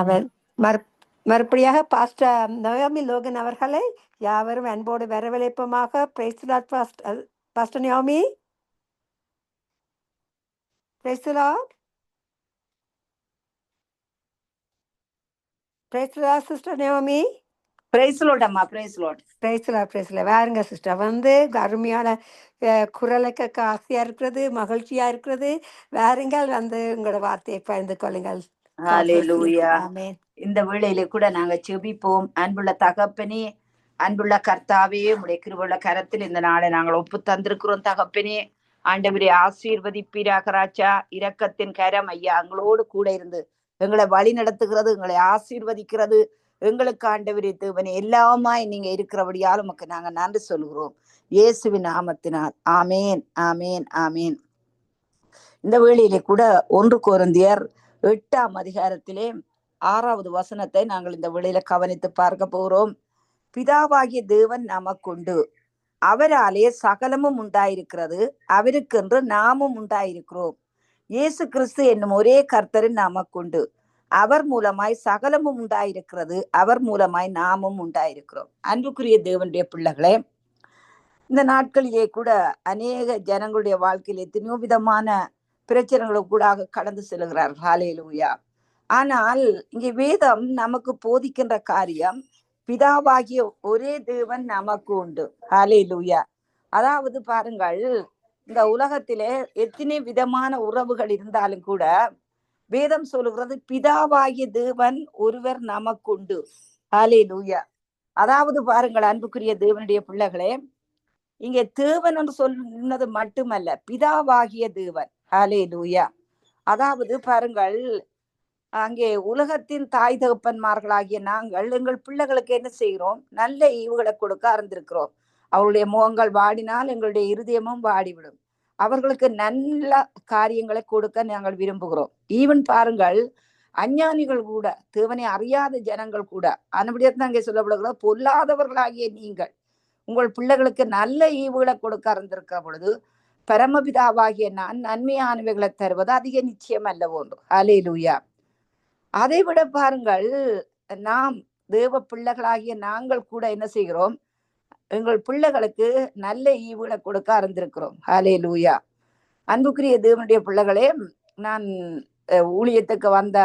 அவர் மறு மறுபடியாக pastor Naomi Logan அவர்களை யாவரும் அன்போடு வரவழைப்பமாக. பிரைஸ்லாட் pastor pastor Naomi. Praise Lord praise Lord sister Naomi praise Lord அம்மா praise Lord praise Lord praise Lord வேறுங்க sister வந்து அருமையான குரலை கேட்க ஆசையா இருக்கிறது மகிழ்ச்சியா இருக்கிறது. வேறுங்கள் வந்து உங்களோட வார்த்தையை பகிர்ந்து கொள்ளுங்கள். இந்த வேளையிலே கூட நாங்க செபிப்போம் அன்புள்ள தகப்பனே அன்புள்ள கர்த்தாவே உடைய கிருபுள்ள கரத்தில் இந்த நாளை நாங்கள் ஒப்பு தந்திருக்கிறோம் தகப்பனே. ஆண்டவரே ஆசீர்வதிப்பீராக ராஜா. இரக்கத்தின் கரம் ஐயா எங்களோடு கூட இருந்து எங்களை வழி நடத்துகிறது எங்களை ஆசீர்வதிக்கிறது. எங்களுக்கு ஆண்டவரே தேவனே எல்லாமாய் நீங்க இருக்கிறபடியால் உமக்கு நாங்க நன்றி சொல்கிறோம். இயேசுவின் நாமத்தினால். ஆமேன் ஆமேன் ஆமேன். இந்த வேளையிலே கூட ஒன்று கோருந்தியர் எட்டாம் அதிகாரத்திலே ஆறாவது வசனத்தை நாங்கள் இந்த வேளையில கவனித்து பார்க்க போகிறோம் பிதாவாகிய தேவன் நமக்குண்டு. அவராலே சகலமும் உண்டாயிருக்கிறது. அவருக்கென்று நாமும் உண்டாயிருக்கிறோம். இயேசு கிறிஸ்து என்னும் ஒரே கர்த்தரின் நமக்குண்டு. அவர் மூலமாய் சகலமும் உண்டாயிருக்கிறது. அவர் மூலமாய் நாமும் உண்டாயிருக்கிறோம். அன்புக்குரிய தேவனுடைய பிள்ளைகளே இந்த நாட்களிலே கூட அநேக ஜனங்களுடைய வாழ்க்கையில் எத்தனையோ விதமான பிரச்சனைகளுக்கு கூடாக கடந்து செல்கிறார் ஹalleluya. ஆனால் இங்கே வேதம் நமக்கு போதிக்கின்ற காரியம் பிதாவாகிய ஒரே தேவன் நமக்கு உண்டு. ஹalleluya. அதாவது பாருங்கள் இந்த உலகத்திலே எத்தனை விதமான உறவுகள் இருந்தாலும் கூட வேதம் சொல்லுகிறது பிதாவாகிய தேவன் ஒருவர் நமக்கு உண்டு. ஹாலே லூயா அதாவது பாருங்கள் அன்புக்குரிய தேவனுடைய பிள்ளைகளே இங்கே தேவன் என்று சொன்னது மட்டுமல்ல பிதாவாகிய தேவன். ஹalleluya. அதாவது பாருங்கள் அங்கே உலகத்தின் தாய் தகப்பன்மார்களாகிய நாங்கள் எங்கள் பிள்ளைகளுக்கு என்ன செய்கிறோம்? நல்ல ஈவுகளை கொடுக்க அறிந்திருக்கிறோம் அவருடைய முகங்கள் வாடினால் எங்களுடைய இருதயமும் வாடிவிடும். அவர்களுக்கு நல்ல காரியங்களை கொடுக்க நாங்கள் விரும்புகிறோம். ஈவன் பாருங்கள் அஞ்ஞானிகள் கூட தேவனை அறியாத ஜனங்கள் கூட அனுபடியாக அங்கே சொல்லப்படுகிறோம் பொல்லாதவர்களாகிய நீங்கள் உங்கள் பிள்ளைகளுக்கு நல்ல ஈவுகளை கொடுக்க அறிந்திருக்கிற பொழுது பரமபிதாவாகிய நான் நன்மையானவைகளை தருவது அதிக நிச்சயம் அல்லவோ அலே லூயா அதை விட பாருங்கள் நாம் தேவ பிள்ளைகளாகிய நாங்கள் கூட என்ன செய்கிறோம் எங்கள் பிள்ளைகளுக்கு நல்ல ஈவுகளை கொடுக்க அறிந்திருக்கிறோம் ஹalleluya அன்புக்குரிய தேவனுடைய பிள்ளைகளே நான் அஹ், ஊழியத்துக்கு வந்த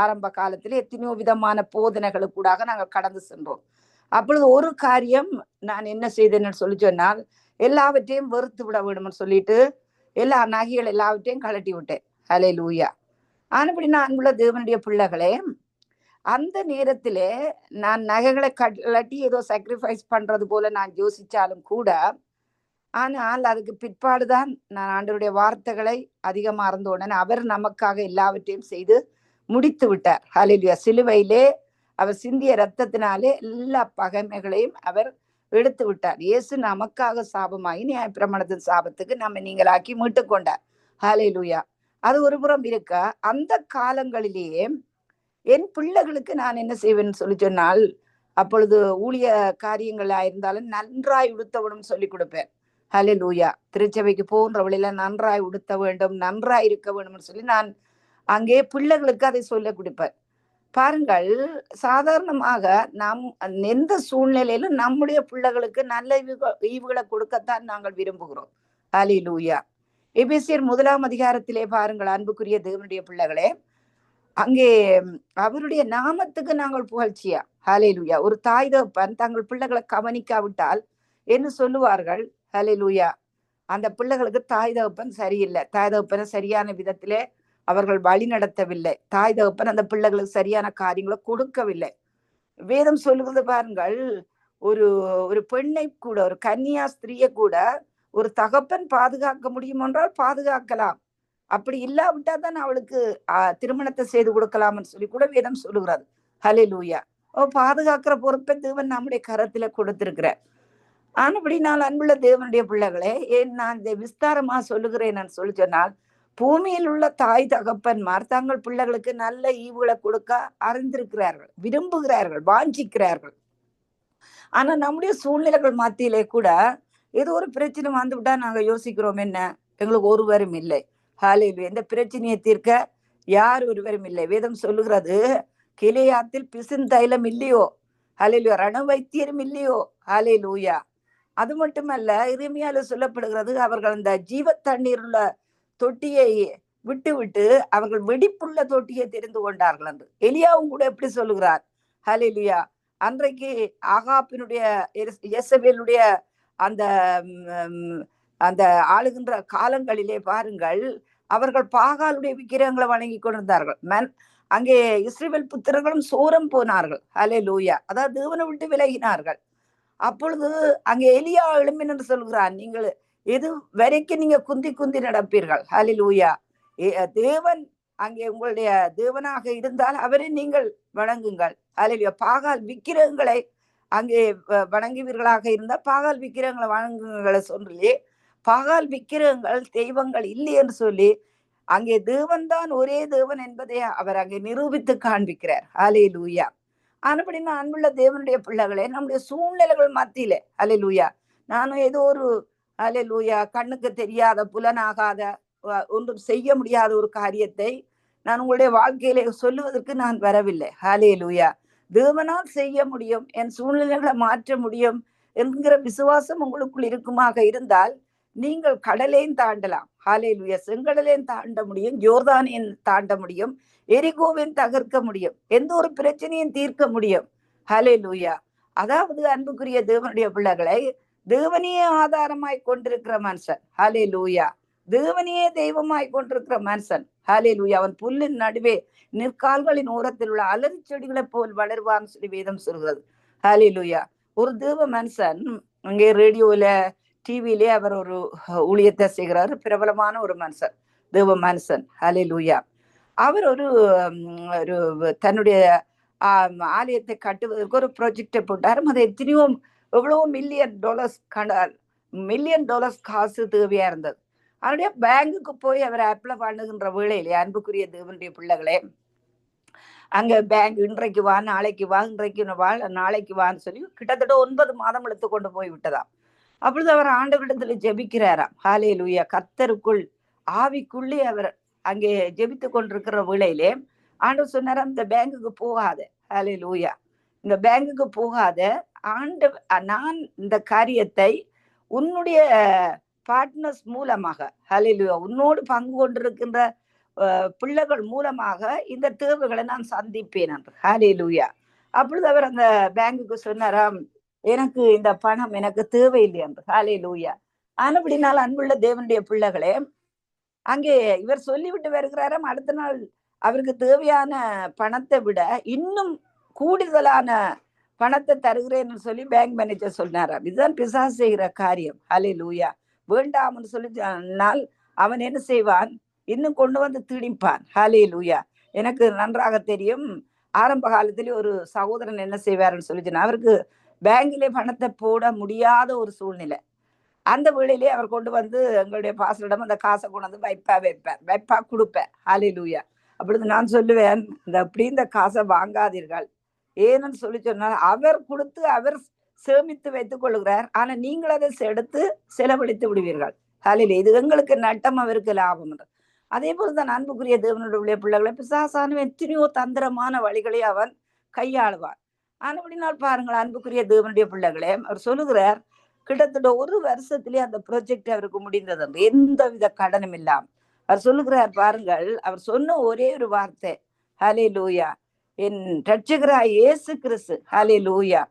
ஆரம்ப காலத்தில் எத்தனையோ விதமான போதனைகளுக்கூடாக நாங்கள் கடந்து சென்றோம் அப்பொழுது ஒரு காரியம் நான் என்ன செய்தேன்னு சொல்லி சொன்னால் எல்லாவற்றையும் வெறுத்து விட வேணும்னு சொல்லிட்டு எல்லா நகைகள் எல்லாவற்றையும் கழட்டி விட்டேன். ஹலே லூயா ஆனப்படி நான் அன்புள்ள தேவனுடைய பிள்ளைகளே அந்த நேரத்திலே நான் நகைகளை கழட்டி ஏதோ சாக்ரிஃபைஸ் பண்றது போல நான் யோசிச்சாலும் கூட ஆனால் அதுக்கு பிற்பாடுதான் நான் ஆண்டவருடைய வார்த்தைகளை அதிகமாக இருந்த உடனே அவர் நமக்காக எல்லாவற்றையும் செய்து முடித்து விட்டார். ஹலிலியா சிலுவையிலே அவர் சிந்திய ரத்தத்தினாலே எல்லா பகைமைகளையும் அவர் எடுத்து விட்டார். இயேசு நமக்காக சாபமாகி நியாயப்பிரமாணத்தின் சாபத்துக்கு நம்ம நீங்களாக்கி மீட்டு கொண்டார். லூயா அது ஒரு புறம் இருக்க? அந்த காலங்களிலேயே என் பிள்ளைகளுக்கு நான் என்ன செய்வேன்னு சொல்லி சொன்னால் அப்பொழுது ஊழிய காரியங்களா இருந்தாலும் நன்றாய் உடுத்தவனும் சொல்லி கொடுப்பேன். ஹலே லூயா திருச்சபைக்கு போன்ற வழியில நன்றாய் உடுத்த வேண்டும் நன்றாய் இருக்க வேண்டும்னு சொல்லி நான் அங்கே பிள்ளைகளுக்கு அதை சொல்ல கொடுப்பேன். பாருங்கள் சாதாரணமாக நாம் எந்த சூழ்நிலையிலும் நம்முடைய பிள்ளைகளுக்கு நல்ல ஈவுகளை கொடுக்கத்தான் நாங்கள் விரும்புகிறோம். அலி லூயா எபிசியர் முதலாம் அதிகாரத்திலே பாருங்கள் அன்புக்குரிய தேவனுடைய பிள்ளைகளே. அங்கே அவருடைய நாமத்துக்கு நாங்கள் புகழ்ச்சியா? ஹalleluya. ஒரு தாய் தகப்பன் தங்கள் பிள்ளைகளை கவனிக்காவிட்டால் என்ன சொல்லுவார்கள்? ஹalleluya. அந்த பிள்ளைகளுக்கு தாய் தகப்பன் சரியில்லை. தாய் தகப்பனை சரியான விதத்திலே அவர்கள் வழி நடத்தவில்லை. தாய் தகப்பன் அந்த பிள்ளைகளுக்கு சரியான காரியங்களை கொடுக்கவில்லை. வேதம் சொல்லுகிறது பாருங்கள் ஒரு ஒரு பெண்ணை கூட ஒரு கன்னியா ஸ்திரியை கூட ஒரு தகப்பன் பாதுகாக்க முடியும் என்றால் பாதுகாக்கலாம். அப்படி இல்லாவிட்டா தான் அவளுக்கு ஆஹ், திருமணத்தை செய்து கொடுக்கலாம்னு சொல்லி கூட வேதம் சொல்லுகிறாரு ஹலே லூயா ஓ பாதுகாக்கிற பொறுப்பை தேவன் நம்முடைய கரத்துல கொடுத்திருக்கிறார். ஆனபடி நான் அன்புள்ள தேவனுடைய பிள்ளைகளே ஏன் நான் இதை விஸ்தாரமா சொல்லுகிறேன் நான் சொல்லி சொன்னால் பூமியில் உள்ள தாய் தகப்பன்மார் தங்கள் பிள்ளைகளுக்கு நல்ல ஈவுகளை கொடுக்க அறிந்திருக்கிறார்கள் விரும்புகிறார்கள் வாஞ்சிக்கிறார்கள். ஆனா நம்முடைய சூழ்நிலைகள் மத்தியிலே கூட ஏதோ ஒரு பிரச்சனை வந்து விட்டா நாங்க யோசிக்கிறோம் என்ன? எங்களுக்கு ஒருவரும் இல்லை. ஹாலையில் எந்த பிரச்சனையை தீர்க்க யார் ஒருவரும் இல்லை. வேதம் சொல்லுகிறது கிளையாத்தில் பிசிந்தைலம் இல்லையோ? ஹலையிலோ ரண வைத்தியரும் இல்லையோ? ஹalleluya அது மட்டுமல்ல இருமையால சொல்லப்படுகிறது அவர்கள் அந்த ஜீவ தண்ணீர் உள்ள தொட்டியை விட்டு விட்டு அவர்கள் வெடிப்புள்ள தொட்டியை தெரிந்து கொண்டார்கள் என்று எலியாவும் கூட எப்படி சொல்லுகிறார்? ஹலிலியா அன்றைக்கு ஆகாப்பினுடைய எசபேலுடைய அந்த அந்த ஆளுகின்ற காலங்களிலே பாருங்கள் அவர்கள் பாகாலுடைய விக்கிரகங்களை வணங்கி கொண்டிருந்தார்கள். மன் அங்கே இஸ்ரேல் புத்திரர்களும் சோரம் போனார்கள். ஹலே லூயா அதாவது தேவனை விட்டு விலகினார்கள். அப்பொழுது அங்கே எலியா எழும்பின் என்று சொல்கிறான் நீங்கள் இது வரைக்கும் நீங்க குந்தி குந்தி நடப்பீர்கள். ஹலிலூயா தேவன் அங்கே உங்களுடைய தேவனாக இருந்தால் அவரை நீங்கள் வணங்குங்கள். ஹalleluya பாகால் விக்கிரகங்களை அங்கே வ- வணங்குவீர்களாக இருந்தால் பாகால் விக்கிரகங்களை வணங்குங்களை சொல்லி பாகால் விக்கிரகங்கள் தெய்வங்கள் இல்லை என்று சொல்லி அங்கே தேவன் தான் ஒரே தேவன் என்பதை அவர் அங்கே நிரூபித்து காண்பிக்கிறார். ஹலே லூயா ஆனப்படினா அன்புள்ள தேவனுடைய பிள்ளைகளே நம்முடைய சூழ்நிலைகள் மத்தியில ஹலே லூயா நானும் ஏதோ ஒரு ஹலே லூயா கண்ணுக்கு தெரியாத புலனாகாத ஒன்றும் செய்ய முடியாத ஒரு காரியத்தை நான் உங்களுடைய வாழ்க்கையிலே சொல்லுவதற்கு நான் வரவில்லை. ஹாலே லூயா தேவனால் செய்ய முடியும் என் சூழ்நிலைகளை மாற்ற முடியும் என்கிற விசுவாசம் உங்களுக்குள் இருக்குமாக இருந்தால் நீங்கள் கடலையும் தாண்டலாம். ஹாலே லூயா செங்கடலையும் தாண்ட முடியும் ஜோர்தானையும் தாண்ட முடியும் எரிகோவையும் தகர்க்க முடியும் எந்த ஒரு பிரச்சனையும் தீர்க்க முடியும். ஹalleluya அதாவது அன்புக்குரிய தேவனுடைய பிள்ளைகளை தேவனையே ஆதாரமாய் கொண்டிருக்கிற மனுஷன். ஹலே லூயா தேவனையே தெய்வமாய் கொண்டிருக்கிற மனுஷன். ஹலே லூயா அவன் புல்லின் நடுவே நிற்கால்களின் ஓரத்தில் உள்ள அலறி செடிகளைப் போல் வளருவான்னு சொல்லி வேதம் சொல்கிறது. ஹலே லூயா ஒரு தேவ மனுஷன் அங்கே ரேடியோல டிவிலே அவர் ஒரு ஊழியத்தை செய்கிறாரு. பிரபலமான ஒரு மனுஷன் தேவ மனுஷன். ஹலே லூயா அவர் ஒரு ஒரு தன்னுடைய ஆலயத்தை கட்டுவதற்கு ஒரு ப்ராஜெக்டை போட்டார். அதை எத்தனையோ எவ்வளோ மில்லியன் டாலர்ஸ் கண்டார் மில்லியன் டாலர்ஸ் காசு தேவையா இருந்தது. அவருடைய பேங்குக்கு போய் அவர் அப்ளை பண்ணுகின்ற வேளையிலே அன்புக்குரிய தேவனுடைய பிள்ளைகளே அங்க பேங்க் இன்றைக்கு வா நாளைக்கு வா இன்றைக்கு வா நாளைக்கு வான்னு சொல்லி கிட்டத்தட்ட ஒன்பது மாதம் எடுத்து கொண்டு போய் விட்டதாம். அப்பொழுது அவர் ஆண்டவரிடத்துல ஜெபிக்கிறாராம். ஹாலே லூயா கத்தருக்குள் ஆவிக்குள்ளே அவர் அங்கே ஜெபித்து கொண்டிருக்கிற வேளையிலே ஆண்டவர் சொன்னார் இந்த பேங்குக்கு போகாத. ஹாலே லூயா இந்த பேங்குக்கு போகாத. ஆண்டு நான் இந்த காரியத்தை உன்னுடைய பார்ட்னர்ஸ் மூலமாக ஹalleluya உன்னோடு பங்கு கொண்டிருக்கின்ற பிள்ளைகள் மூலமாக இந்த தேவைகளை நான் சந்திப்பேன் என்று. ஹalleluya அப்பொழுது அவர் அந்த பேங்குக்கு சொன்னாராம் எனக்கு இந்த பணம் எனக்கு தேவையில்லை என்று. ஹalleluya ஆனபடினால் அன்புள்ள தேவனுடைய பிள்ளைகளே அங்கே இவர் சொல்லிவிட்டு வருகிறாராம் அடுத்த நாள் அவருக்கு தேவையான பணத்தை விட இன்னும் கூடுதலான பணத்தை தருகிறேன்னு சொல்லி பேங்க் மேனேஜர் சொன்னாராம். இதுதான் பிசாசு செய்கிற காரியம். ஹலே லூயா வேண்டாம்னு சொல்லி சொன்னால் அவன் என்ன செய்வான்? இன்னும் கொண்டு வந்து திணிப்பான். ஹலே லூயா எனக்கு நன்றாக தெரியும். ஆரம்ப காலத்திலே ஒரு சகோதரன் என்ன செய்வாருன்னு சொல்லி சொன்னா அவருக்கு பேங்கிலே பணத்தை போட முடியாத ஒரு சூழ்நிலை. அந்த வேளையிலே அவர் கொண்டு வந்து எங்களுடைய பாசலிடம் அந்த காசை கொண்டு வந்து வைப்பா வைப்பார். வைப்பா கொடுப்பேன். ஹாலே லூயா அப்பொழுது நான் சொல்லுவேன் இந்த அப்படி இந்த காசை வாங்காதீர்கள். ஏன்னு சொல்லி சொன்னால் அவர் கொடுத்து அவர் சேமித்து வைத்துக் கொள்கிறார் ஆனா நீங்கள் அதை எடுத்து செலவழித்து விடுவீர்கள். காலையில் இது எங்களுக்கு நட்டம் அவருக்கு லாபம் அதே போலதான் அன்புக்குரிய தேவனுடைய பிள்ளைகளை பிசாசான எத்தனையோ தந்திரமான வழிகளை அவன் கையாளுவார் அப்படினால் பாருங்கள் அன்புக்குரிய தேவனுடைய பிள்ளைகளே அவர் சொல்லுகிறார் கிட்டத்தட்ட ஒரு வருஷத்திலே அந்த ப்ராஜெக்ட் அவருக்கு முடிந்தது என்று. எந்த வித கடனும் இல்லாம அவர் சொல்லுகிறார் பாருங்கள் அவர் சொன்ன ஒரே ஒரு வார்த்தை ஹலே லூயா என் ரட்சகராய் இயேசு கிறிஸ்து. ஹலே லூயா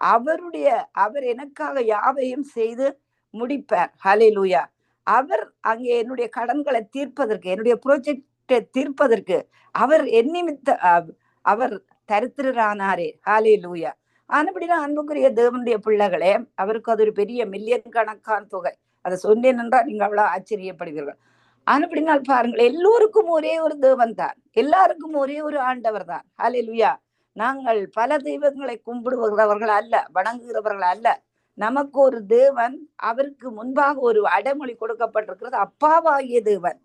அவருடைய அவர் எனக்காக யாவையும் செய்து முடிப்பார். ஹலே லூயா அவர் அங்கே என்னுடைய கடன்களை தீர்ப்பதற்கு என்னுடைய ப்ராஜெக்டை தீர்ப்பதற்கு அவர் என்னிமித்த அவர் தரித்திரரானாரே. ஹாலே லூயா ஆனபடினா அன்புக்குரிய தேவனுடைய பிள்ளைகளே அவருக்கு அது ஒரு பெரிய மில்லியன் கணக்கான தொகை. அதை சொன்னேன் என்றால் நீங்க அவ்வளவு ஆச்சரியப்படுவீர்கள். ஆனபடினால் பாருங்கள் எல்லோருக்கும் ஒரே ஒரு தேவன் தான். எல்லாருக்கும் ஒரே ஒரு ஆண்டவர் தான். ஹாலே நாங்கள் பல தெய்வங்களை கும்பிடுகிறவர்கள் அல்ல வணங்குகிறவர்கள் அல்ல. நமக்கு ஒரு தேவன் அவருக்கு முன்பாக ஒரு அடைமொழி கொடுக்கப்பட்டிருக்கிறது. அப்பாவாகிய தேவன்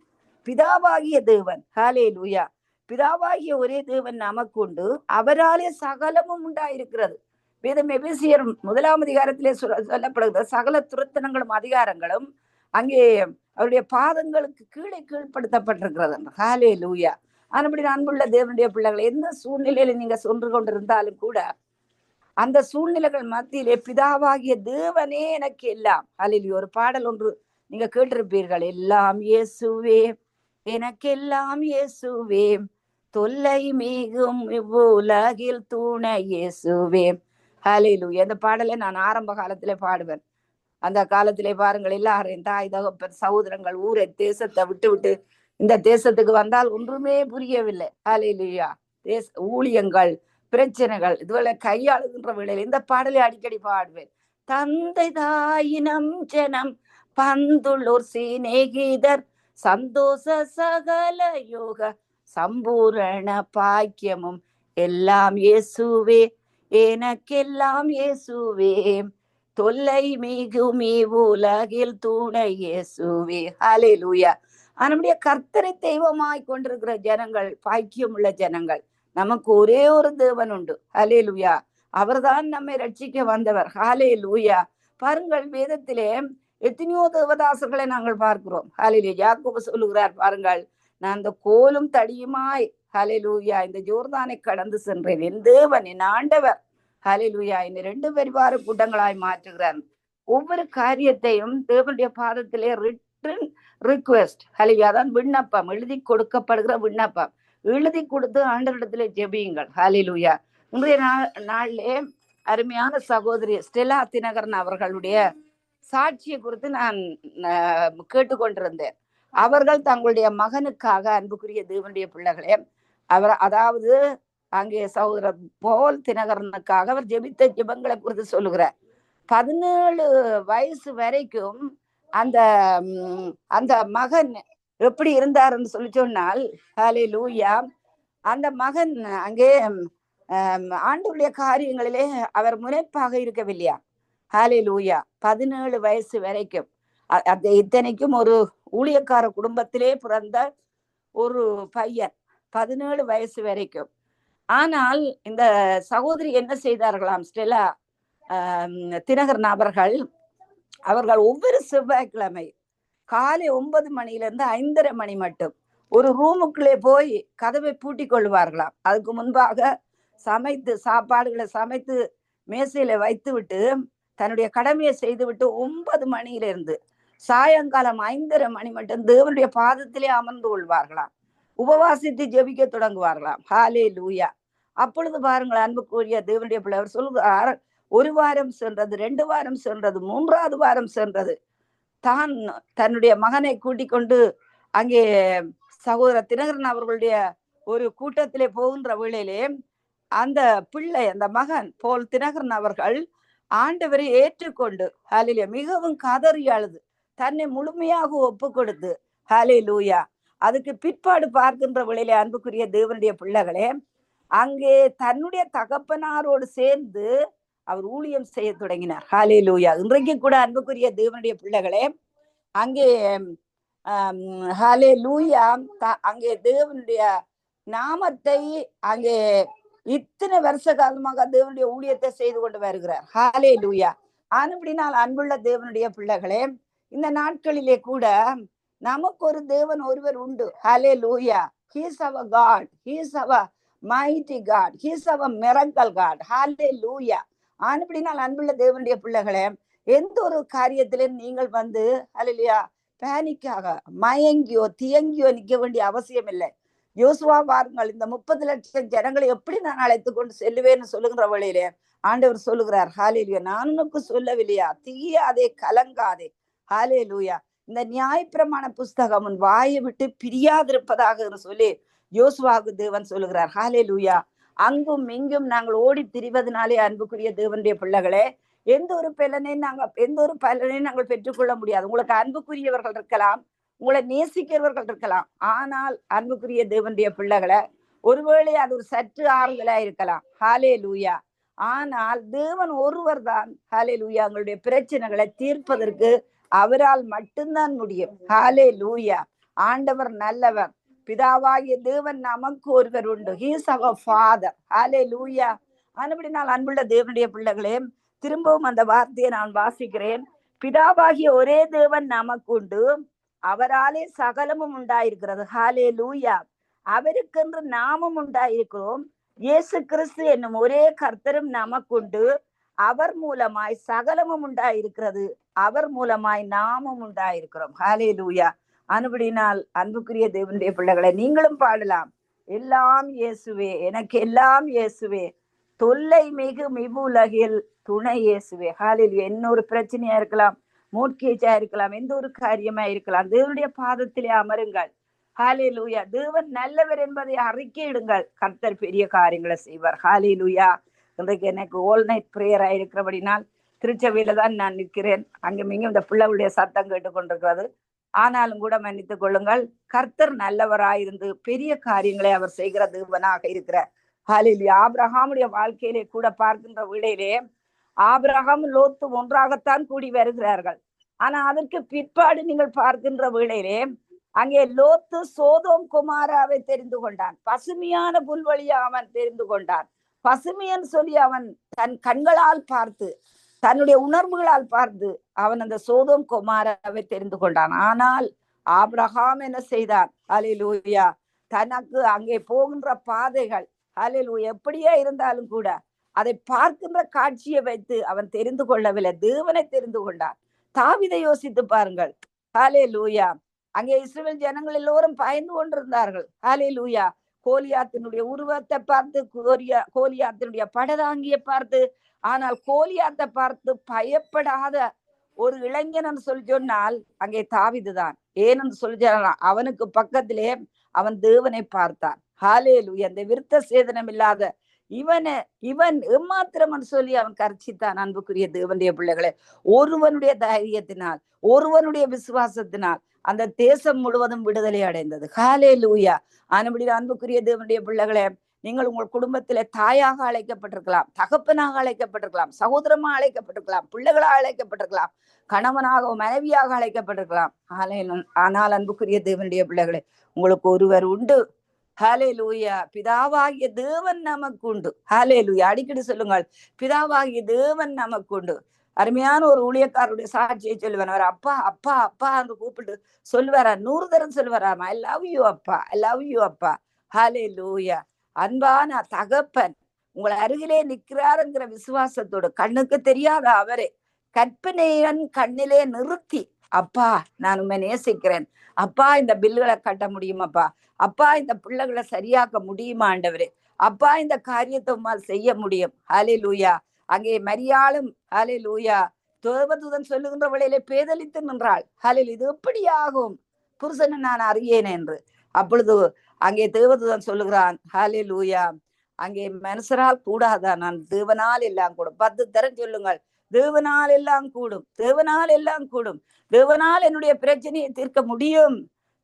பிதாவாகிய தேவன். ஹாலே லூயா பிதாவாகிய ஒரே தேவன் நமக்கு உண்டு அவராலே சகலமும் உண்டாயிருக்கிறது. வேதம் எபிசியர் முதலாம் அதிகாரத்திலே சொல்ல- சொல்லப்படுகிறது. சகல துரத்தனங்களும் அதிகாரங்களும் அங்கே அவருடைய பாதங்களுக்கு கீழே கீழ்ப்படுத்தப்பட்டிருக்கிறது ஹாலே லூயா அதுபடி அன்புள்ள தேவனுடைய பிள்ளைகள் எந்த சூழ்நிலையில நீங்க சென்று கொண்டிருந்தாலும் கூட அந்த சூழ்நிலைகள் மத்தியிலே பிதாவாகிய தேவனே எனக்கு எல்லாம். அல்ல ஒரு பாடல் ஒன்று நீங்க கேட்டிருப்பீர்கள். எல்லாம் இயேசுவே எனக்கெல்லாம் இயேசுவே. தொல்லை மிகும் இவ்வுலகில் துணை இயேசுவே. ஹalleluya. அந்த பாடலை நான் ஆரம்ப காலத்திலே பாடுவேன். அந்த காலத்திலே பாருங்கள் எல்லாரையும் தாய் தகப்பன் சகோதரங்கள் ஊரை தேசத்தை விட்டு விட்டு இந்த தேசத்துக்கு வந்தால் ஒன்றுமே புரியவில்லை. ஹalleluya. தேச ஊழியங்கள் பிரச்சனைகள் இதுவரை கையாளுகின்ற வேளையில் இந்த பாடலை அடிக்கடி பாடுவேன். தந்தை தாயினம் ஜனம் பந்துள்ளூர் சிநேகிதர் சந்தோஷ சகல யோக சம்பூரண பாக்கியமும் எல்லாம் இயேசுவே எனக்கெல்லாம் இயேசுவே. தொல்லை மிகுமி உலகில் துணை இயேசுவே. லூயா நம்முடைய கர்த்தரை தெய்வமாய் கொண்டிருக்கிற ஜனங்கள் பாக்கியம் உள்ள ஜனங்கள் நமக்கு ஒரே ஒரு தேவன் உண்டு. ஹலே லூயா அவர்தான் நம்மை ரட்சிக்க வந்தவர். ஹாலே லூயா பாருங்கள் வேதத்திலே எத்தனையோ தேவதாசர்களை நாங்கள் பார்க்கிறோம். ஹாலிலே யாக்கோபு சொல்லுகிறார் பாருங்கள் நான் அந்த கோலும் தடியுமாய் ஹலே லூயா இந்த ஜோர்தானை கடந்து சென்றேன். என் தேவன் என் ஆண்டவர். ஹலிலுயா லூயா என்னை ரெண்டு பரிவார கூட்டங்களாய் மாற்றுகிறார். ஒவ்வொரு காரியத்தையும் தேவனுடைய பாதத்திலே ரிட்டன் ரிக்வெஸ்ட் ஹலிலுயா தான் விண்ணப்பம். எழுதி கொடுக்கப்படுகிற விண்ணப்பம். எழுதி கொடுத்து ஆண்டவரிடத்துல ஜெபியுங்கள். ஹலிலுயா இன்றைய நாள் நாளிலே அருமையான சகோதரி ஸ்டெலா தினகரன் அவர்களுடைய சாட்சியை குறித்து நான் கேட்டுக்கொண்டிருந்தேன். அவர்கள் தங்களுடைய மகனுக்காக அன்புக்குரிய தேவனுடைய பிள்ளைகளே அவர் அதாவது அங்கே சகோதரர் போல் தினகரனுக்காக அவர் ஜெபித்த ஜெபங்களை குறித்து சொல்லுகிறார். பதினேழு வயசு வரைக்கும் அந்த அந்த மகன் எப்படி இருந்தாருன்னு சொல்லி சொன்னால் ஹலே லூயா அந்த மகன் அங்கே ஆண்டுடைய காரியங்களிலே அவர் முனைப்பாக இருக்கவில்லையா? ஹாலே லூயா பதினேழு வயசு வரைக்கும். அந்த இத்தனைக்கும் ஒரு ஊழியக்கார குடும்பத்திலே பிறந்த ஒரு பையன் பதினேழு வயசு வரைக்கும். ஆனால் இந்த சகோதரி என்ன செய்தார்களாம்? ஸ்டெலா தினகர் நபர்கள் அவர்கள் ஒவ்வொரு செவ்வாய்க்கிழமை காலை ஒன்பது மணியிலிருந்து ஐந்தரை மணி மட்டும் ஒரு ரூமுக்குள்ளே போய் கதவை பூட்டி கொள்வார்களாம். அதுக்கு முன்பாக சமைத்து சாப்பாடுகளை சமைத்து மேசையில வைத்து விட்டு தன்னுடைய கடமையை செய்துவிட்டு ஒன்பது மணியிலிருந்து சாயங்காலம் ஐந்தரை மணி மட்டும் தேவனுடைய பாதத்திலே அமர்ந்து கொள்வார்களாம். உபவாசித்து ஜெபிக்க தொடங்குவார்களாம். ஹாலே லூயா அப்பொழுது பாருங்கள் அன்புக்குரிய தேவனுடைய பிள்ளைவர் சொல்லுவார் ஒரு வாரம் சென்றது ரெண்டு வாரம் சென்றது மூன்றாவது வாரம் சென்றது. தான் தன்னுடைய மகனை கூட்டிக் கொண்டு அங்கே சகோதர தினகரன் அவர்களுடைய ஒரு கூட்டத்திலே போகின்ற வேளையிலே அந்த பிள்ளை அந்த மகன் போல் தினகரன் அவர்கள் ஆண்டவரை ஏற்றுக்கொண்டு ஹாலிலே மிகவும் கதறி அழுது தன்னை முழுமையாக ஒப்பு கொடுத்து ஹாலே லூயா அதுக்கு பிற்பாடு பார்க்கின்ற வேளையிலே அன்புக்குரிய தேவனுடைய பிள்ளைகளே அங்கே தன்னுடைய தகப்பனாரோடு சேர்ந்து அவர் ஊழியம் செய்ய தொடங்கினார். ஹாலே லூயா இன்றைக்கு கூட அன்புக்குரிய தேவனுடைய பிள்ளைகளே அங்கே ஹாலே லூயா அங்கே தேவனுடைய நாமத்தை அங்கே இத்தனை வருஷ காலமாக தேவனுடைய ஊழியத்தை செய்து கொண்டு வருகிறார். ஹாலே லூயா ஆனப்படினால் அன்புள்ள தேவனுடைய பிள்ளைகளே இந்த நாட்களிலே கூட நமக்கு ஒரு தேவன் ஒருவர் உண்டு. Hallelujah he's our God he's our mighty God he's our miracle God ஹாலே லூயா ஆனப்படினால் அன்புள்ள தேவனுடைய பிள்ளைகளே எந்த ஒரு காரியத்திலும் நீங்கள் வந்து அலையா பேனிக்காக மயங்கியோ தியங்கியோ நிக்க வேண்டிய அவசியம் இல்லை. யோசுவா பாருங்கள் இந்த முப்பது லட்சம் ஜனங்களை எப்படி நான் அழைத்து கொண்டு செல்லுவேன்னு சொல்லுகிற வழியிலே ஆண்டவர் சொல்லுகிறார் ஹாலேலுயா நான் உனக்கு சொல்லவில்லையா? தீயாதே கலங்காதே. ஹாலே லூயா இந்த நியாயப்பிரமாண புஸ்தகம் உன் வாயை விட்டு பிரியாதிருப்பதாக சொல்லி யோசுவாகு தேவன் சொல்லுகிறார் ஹாலே லூயா அங்கும் இங்கும் நாங்கள் ஓடி திரிவதனாலே அன்புக்குரிய தேவனுடைய பிள்ளைகளே எந்த ஒரு பலனையும் நாங்க எந்த ஒரு பலனையும் நாங்கள் பெற்றுக்கொள்ள முடியாது. உங்களுக்கு அன்புக்குரியவர்கள் இருக்கலாம் உங்களை நேசிக்கிறவர்கள் இருக்கலாம். ஆனால் அன்புக்குரிய தேவனுடைய பிள்ளைகளை ஒருவேளை அது ஒரு சற்று ஆறுதலா இருக்கலாம். ஹாலே லூயா ஆனால் தேவன் ஒருவர் தான் ஹாலே லூயா உங்களுடைய பிரச்சனைகளை தீர்ப்பதற்கு அவரால் மட்டும்தான் முடியும். ஹாலே லூயா ஆண்டவர் நல்லவர். பிதாவாகிய தேவன் நமக்கு ஒருவர் உண்டு. ஹீஸ் அவர் ஃபாதர் ஹாலே லூயா ஆனபடி நான் அன்புள்ள தேவனுடைய பிள்ளைகளே திரும்பவும் அந்த வார்த்தையை நான் வாசிக்கிறேன். பிதாவாகிய ஒரே தேவன் நமக்கு உண்டு. அவராலே சகலமும் உண்டாயிருக்கிறது. ஹாலே லூயா அவருக்கென்று நாமும் உண்டாயிருக்கிறோம். இயேசு கிறிஸ்து என்னும் ஒரே கர்த்தரும் நமக்குண்டு அவர் மூலமாய் சகலமும் உண்டாயிருக்கிறது. அவர் மூலமாய் நாமும் உண்டாயிருக்கிறோம். ஹாலே லூயா அனுபடினால் அன்புக்குரிய தேவனுடைய பிள்ளைகளை நீங்களும் பாடலாம். எல்லாம் இயேசுவே எனக்கு எல்லாம் இயேசுவே. தொல்லை மிகு மிகுலகில் துணை இயேசுவே. ஹாலில் என்ன ஒரு பிரச்சனையா இருக்கலாம் மூட்கேஜா இருக்கலாம் எந்த ஒரு காரியமா இருக்கலாம். தேவனுடைய பாதத்திலே அமருங்கள். ஹாலே லூயா தேவன் நல்லவர் என்பதை அறிக்கையிடுங்கள் கர்த்தர் பெரிய காரியங்களை செய்வார். ஹாலே லூயா இன்றைக்கு எனக்கு ஓல் நைட் பிரேயர் ஆயிருக்கிறபடினால் திருச்சபையில தான் நான் நிற்கிறேன். அங்கே இங்கும் இந்த பிள்ளைகளுடைய சத்தம் கேட்டுக்கொண்டிருக்கிறது. ஆனாலும் கூட மன்னித்துக் கொள்ளுங்கள். கர்த்தர் நல்லவராயிருந்து பெரிய காரியங்களை அவர் செய்கிற தேவனாக இருக்கிற ஹாலில் ஆபிரஹாமுடைய வாழ்க்கையிலே கூட பார்க்கின்ற வேளையிலே ஆபிரகாம் லோத்து ஒன்றாகத்தான் கூடி வருகிறார்கள். ஆனா அதற்கு பிற்பாடு நீங்கள் பார்க்கின்ற வேளையிலே அங்கே லோத்து சோதோம் குமாராவை தெரிந்து கொண்டான். பசுமையான புல்வழியா அவன் தெரிந்து கொண்டான். பசுமையன் சொல்லி அவன் தன் கண்களால் பார்த்து தன்னுடைய உணர்வுகளால் பார்த்து அவன் அந்த சோதம் குமாராவை தெரிந்து கொண்டான். ஆனால் ஆப்ரஹாம் என்ன செய்தான் அலிலூயா தனக்கு அங்கே போகின்ற பாதைகள் அலிலு எப்படியே இருந்தாலும் கூட அதை பார்க்கின்ற காட்சியை வைத்து அவன் தெரிந்து கொள்ளவில்லை. தேவனை தெரிந்து கொண்டான். தாவிதை யோசித்து பாருங்கள். ஹாலே லூயா அங்கே இஸ்ரேல் ஜனங்கள் எல்லோரும் பயந்து கொண்டிருந்தார்கள். ஹாலே லூயா கோலியாத்தினுடைய உருவத்தை பார்த்து கோரியா கோலியாத்தினுடைய படதாங்கிய பார்த்து ஆனால் கோலியாத்தை பார்த்து பயப்படாத ஒரு இளைஞன் சொல்லி சொன்னால் அங்கே தாவிதுதான் ஏனென்று சொல்லி அவனுக்கு பக்கத்திலே அவன் தேவனை பார்த்தான். ஹாலேலு அந்த விருத்த சேதனம் இல்லாத இவனை இவன் எம்மாத்திரம் சொல்லி அவன் கர்ச்சித்தான் அன்புக்குரிய தேவனுடைய பிள்ளைகளை. ஒருவனுடைய தைரியத்தினால் ஒருவனுடைய விசுவாசத்தினால் அந்த தேசம் முழுவதும் விடுதலை அடைந்தது. ஹாலே லூயா அன்புடைய அன்புக்குரிய தேவனுடைய பிள்ளைகளே நீங்கள் உங்கள் குடும்பத்திலே தாயாக அழைக்கப்பட்டிருக்கலாம் தகப்பனாக அழைக்கப்பட்டிருக்கலாம் சகோதரமாக அழைக்கப்பட்டிருக்கலாம் பிள்ளைகளாக அழைக்கப்பட்டிருக்கலாம் கணவனாக மனைவியாக அழைக்கப்பட்டிருக்கலாம். ஆனால் அன்புக்குரிய தேவனுடைய பிள்ளைகளே உங்களுக்கு ஒருவர் உண்டு. ஹாலே லூயா பிதாவாகிய தேவன் நமக்கு உண்டு ஹாலே லூயா அடிக்கடி சொல்லுங்கள் பிதாவாகிய தேவன் நமக்கு உண்டு அருமையான ஒரு ஊழியக்காரருடைய சாட்சியை சொல்லுவார். அவர் அப்பா அப்பா அப்பா என்று கூப்பிட்டு சொல்லுவாரா? நூறு தரம் சொல்லுவாராமா ஐ லவ் யூ அப்பா. ஐ லவ் யூ அப்பா. ஹாலே லூயா அன்பான தகப்பன் உங்களை அருகிலே நிற்கிறாருங்கிற விசுவாசத்தோடு கண்ணுக்கு தெரியாத அவரே கற்பனையன் கண்ணிலே நிறுத்தி. அப்பா நான் உண்மை நேசிக்கிறேன். அப்பா இந்த பில்லுகளை கட்ட முடியுமாப்பா? அப்பா இந்த பிள்ளைகளை சரியாக்க முடியுமா ஆண்டவரே? அப்பா இந்த காரியத்தை உம்மால் செய்ய முடியும். ஹலே லூயா அங்கே மரியாளும் ஹலே லூயா தேவதூதன் சொல்லுகின்ற வழியிலே பேதலித்து நின்றாள். ஹலில் இது எப்படி ஆகும் புருஷனை நான் அறியேன் என்று. அப்பொழுது அங்கே தேவதுதான் சொல்லுகிறான். ஹாலே லூயா அங்கே மனசரால் கூடாதா? நான் தேவனால் எல்லாம் கூடும். பத்து தரம் சொல்லுங்கள். தேவனால் எல்லாம் கூடும். தேவனால் எல்லாம் கூடும். தேவனால் என்னுடைய பிரச்சனையை தீர்க்க முடியும்.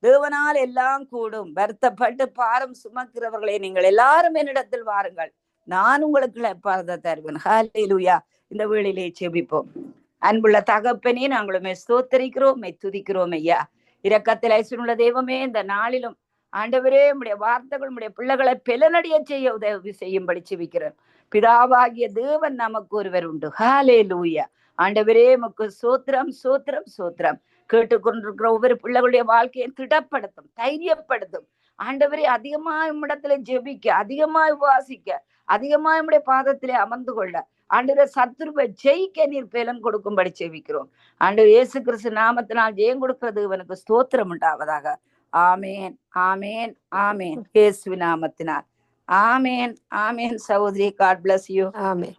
தேவனால் எல்லாம் கூடும். வருத்தப்பட்டு பாரம் சுமக்கிறவர்களே நீங்கள் எல்லாரும் என்னிடத்தில் வாருங்கள். நான் உங்களுக்கு பாரத தருவேன். ஹalleluya. இந்த வேளையிலே செபிப்போம் அன்புள்ள தகப்பனே நாங்களுமே ஸ்தோத்தரிக்கிறோம் துதிக்கிறோம் ஐயா. இரக்கத்தில் ஐஸ்வருள்ள தெய்வமே இந்த நாளிலும் ஆண்டவரே உடைய வார்த்தைகள் உடைய பிள்ளைகளை பெலனடைய செய்ய உதவி செய்யும்படி செபிக்கிறேன் பிதாவாகிய தேவன் நமக்கு ஒருவர் உண்டு. ஹாலே லூயா ஆண்டவரே நமக்கு சோத்திரம் சோத்திரம் சோத்திரம். கேட்டுக்கொண்டிருக்கிற ஒவ்வொரு பிள்ளைகளுடைய வாழ்க்கையை திடப்படுத்தும் தைரியப்படுத்தும். ஆண்டவரே அதிகமா இடத்துல ஜெபிக்க அதிகமா உபாசிக்க அதிகமா நம்முடைய பாதத்திலே அமர்ந்து கொள்ள. ஆண்டவரே சத்ருவை ஜெயிக்க நீர் பேலம் கொடுக்கும்படி செவிக்கிறோம் ஆண்டு இயேசு கிறிஸ்து நாமத்தினால் ஜெயம் கொடுக்கிறது இவனுக்கு ஸ்தோத்திரம் உண்டாவதாக. ஆமேன் ஆமேன் ஆமேன் இயேசு நாமத்தினால் ஆமேன் ஆமேன் சகோதரி காட் பிளஸ் யூ ஆமென்